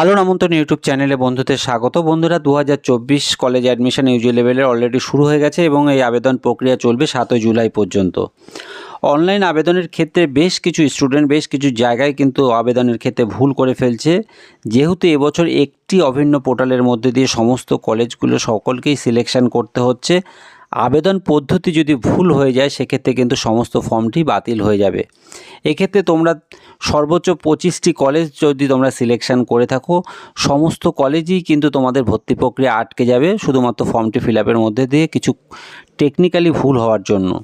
আলোর আমন্ত্রণ ইউটিউব চ্যানেলে বন্ধুদের স্বাগত। বন্ধুরা দু হাজার চব্বিশ কলেজ অ্যাডমিশন ইউজি লেভেলের অলরেডি শুরু হয়ে গেছে এবং এই আবেদন প্রক্রিয়া চলবে সাতই জুলাই পর্যন্ত। অনলাইন আবেদনের ক্ষেত্রে বেশ কিছু স্টুডেন্ট বেশ কিছু জায়গায় কিন্তু আবেদনের ক্ষেত্রে ভুল করে ফেলছে। যেহেতু এবছর একটি অভিন্ন পোর্টালের মধ্যে দিয়ে সমস্ত কলেজগুলো সকলকেই সিলেকশন করতে হচ্ছে। আবেদন পদ্ধতি যদি ভুল হয়ে যায়, সেক্ষেত্রে কিন্তু সমস্ত ফর্মটি বাতিল হয়ে যাবে। এক্ষেত্রে তোমরা সর্বোচ্চ পঁচিশটি কলেজ যদি তোমরা সিলেকশন করে থাকো, সমস্ত কলেজই কিন্তু তোমাদের ভর্তি প্রক্রিয়া আটকে যাবে, শুধুমাত্র ফর্মটি ফিল আপের মধ্যে দিয়ে কিছু টেকনিক্যালি ভুল হওয়ার জন্য।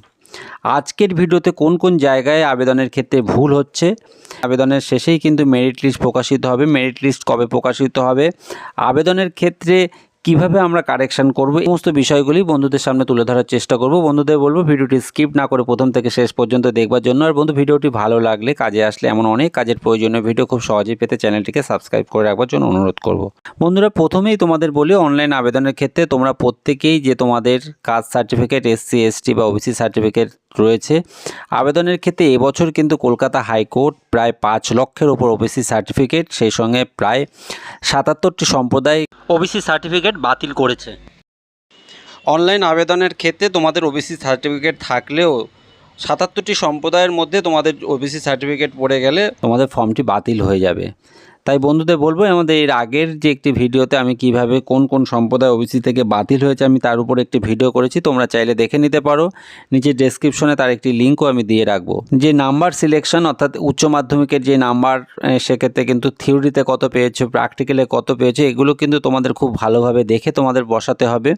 আজকের ভিডিওতে কোন কোন জায়গায় আবেদনের ক্ষেত্রে ভুল হচ্ছে? আবেদনের শেষেই কিন্তু মেরিট লিস্ট প্রকাশিত হবে। মেরিট লিস্ট কবে প্রকাশিত হবে? আবেদনের ক্ষেত্রে কীভাবে আমরা কারেকশন করব, এই সমস্ত বিষয়গুলি বন্ধুদের সামনে তুলে ধরার চেষ্টা করব। বন্ধুদের বলব, ভিডিওটি স্কিপ না করে প্রথম থেকে শেষ পর্যন্ত দেখবার জন্য। আর বন্ধু, ভিডিওটি ভালো লাগলে, কাজে আসলে এমন অনেক কাজের প্রয়োজনীয় ভিডিও খুব সহজেই পেতে চ্যানেলটিকে সাবস্ক্রাইব করে রাখবার জন্য অনুরোধ করব। বন্ধুরা, প্রথমেই তোমাদের বলি, অনলাইন আবেদনের ক্ষেত্রে তোমরা প্রত্যেকেই যে তোমাদের কাস্ট সার্টিফিকেট, এসসি, এসটি বা ওবিসি সার্টিফিকেট রয়েছে। আবেদনের ক্ষেত্রে এবছর কিন্তু কলকাতা হাইকোর্ট প্রায় পাঁচ লক্ষের ওপর ওবিসি সার্টিফিকেট সেই সঙ্গে প্রায় সাতাত্তরটি সম্প্রদায় ওবিসি সার্টিফিকেট বাতিল করেছে। অনলাইন আবেদনের ক্ষেত্রে তোমাদের ওবিসি সার্টিফিকেট থাকলেও সাতাত্তরটি সম্প্রদায়ের মধ্যে তোমাদের ওবিসি সার্টিফিকেট পড়ে গেলে তোমাদের ফর্মটি বাতিল হয়ে যাবে। তাই বন্ধুদের বলব, আমাদের এর আগের যে একটি ভিডিওতে আমি কীভাবে কোন কোন সম্প্রদায় ওবিসি থেকে বাতিল হয়েছে আমি তার উপর একটি ভিডিও করেছি, তোমরা চাইলে দেখে নিতে পারো। নিচে ডেসক্রিপশনে তার একটি লিঙ্কও আমি দিয়ে রাখব। যে নাম্বার সিলেকশন অর্থাৎ উচ্চ মাধ্যমিকের যে নাম্বার সেক্ষেত্রে কিন্তু থিওরিতে কত পেয়েছ প্র্যাকটিক্যালে কত পেয়েছ, এগুলো কিন্তু তোমাদের খুব ভালোভাবে দেখে তোমাদের বসাতে হবে।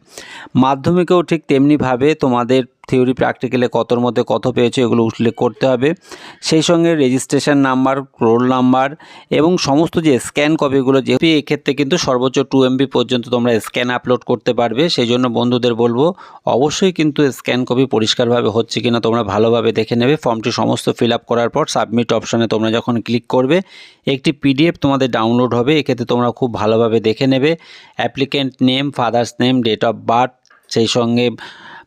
মাধ্যমিকেও ঠিক তেমনিভাবে তোমাদের থিওরি প্র্যাকটিক্যালে কতর মধ্যে কত পেয়েছে এগুলো উল্লেখ করতে হবে। সেই সঙ্গে রেজিস্ট্রেশন নাম্বার, রোল নাম্বার এবং সমস্ত যে স্ক্যান কপিগুলো যেহেতু এক্ষেত্রে কিন্তু সর্বোচ্চ টু এমবি পর্যন্ত তোমরা স্ক্যান আপলোড করতে পারবে। সেই জন্য বন্ধুদের বলব, অবশ্যই কিন্তু স্ক্যান কপি পরিষ্কারভাবে হচ্ছে কিনা তোমরা ভালোভাবে দেখে নেবে। ফর্মটি সমস্ত ফিল আপ করার পর সাবমিট অপশানে তোমরা যখন ক্লিক করবে, একটি পিডিএফ তোমাদের ডাউনলোড হবে। এক্ষেত্রে তোমরা খুব ভালোভাবে দেখে নেবে। Applicant name, father's name, date of birth, সেই সঙ্গে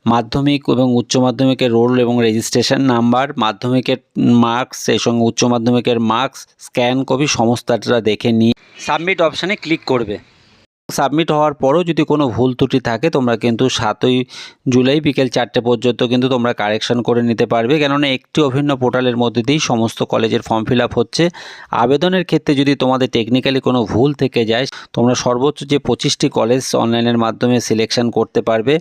মাধ্যমিক এবং উচ্চ মাধ্যমিকের রোল এবং রেজিস্ট্রেশন নাম্বার মাধ্যমিকের মার্কস সেই সঙ্গে উচ্চ মাধ্যমিকের মার্কস স্ক্যান কপি সমস্তটা দেখে নিয়ে সাবমিট অপশানে ক্লিক করবে। সাবমিট হওয়ার পরও যদি কোনো ভুল ত্রুটি থাকে, তোমরা কিন্তু সাতই জুলাই বিকেল চারটে পর্যন্ত কিন্তু তোমরা কারেকশন করে নিতে পারবে। কেননা একটি অভিন্ন পোর্টালের মধ্যে দিয়েই সমস্ত কলেজের ফর্ম ফিল হচ্ছে। আবেদনের ক্ষেত্রে যদি তোমাদের টেকনিক্যালি কোনো ভুল থেকে যায়, তোমরা সর্বোচ্চ যে পঁচিশটি কলেজ অনলাইনের মাধ্যমে সিলেকশন করতে পারবে।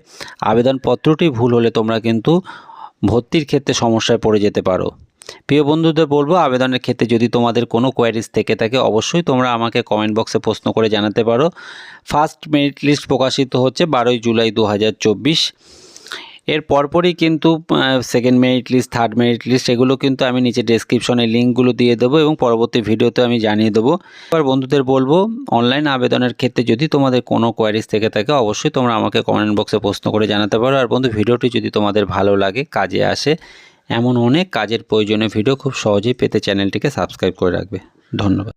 আবেদনপত্রটি ভুল হলে তোমরা কিন্তু ভর্তির ক্ষেত্রে সমস্যায় পড়ে যেতে পারো। প্রিয় বন্ধুদের বলব, আবেদনের ক্ষেত্রে যদি তোমাদের কোনো কোয়ারিজ থেকে থাকে, অবশ্যই তোমরা আমাকে কমেন্ট বক্সে প্রশ্ন করে জানাতে পারো। ফার্স্ট মেরিট লিস্ট প্রকাশিত হচ্ছে বারোই জুলাই দু হাজার চব্বিশ। এর পরপরই কিন্তু second merit list third merit list এগুলো কিন্তু আমি নিচে ডেসক্রিপশনে লিঙ্কগুলো দিয়ে দেবো এবং পরবর্তী ভিডিওতে আমি জানিয়ে দেবো। এবার বন্ধুদের বলব অনলাইন আবেদনের ক্ষেত্রে যদি তোমাদের কোনো কোয়ারিজ থেকে থাকে, অবশ্যই তোমরা আমাকে কমেন্ট বক্সে প্রশ্ন করে জানাতে পারো। আর বন্ধু, ভিডিওটি যদি তোমাদের ভালো লাগে, কাজে আসে এমন অনেক কাজের প্রয়োজনীয় ভিডিও খুব সহজেই পেতে চ্যানেলটিকে সাবস্ক্রাইব করে রাখবে। ধন্যবাদ।